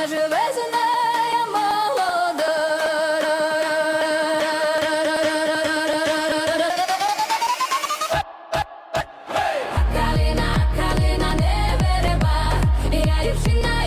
Вона живе зі мною молода. Калина, калина, не вереба, я дівчина.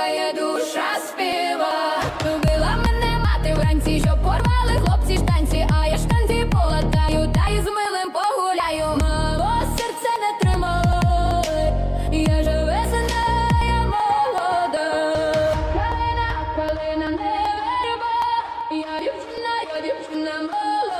слухає душа співа. Любила мене мати вранці, що порвали хлопці штанці, а я штанці полатаю, та з милим погуляю. Мало серце не тримало, я живе сина, молода. Калина, калина не верба, я дівчина, я дівчина мала.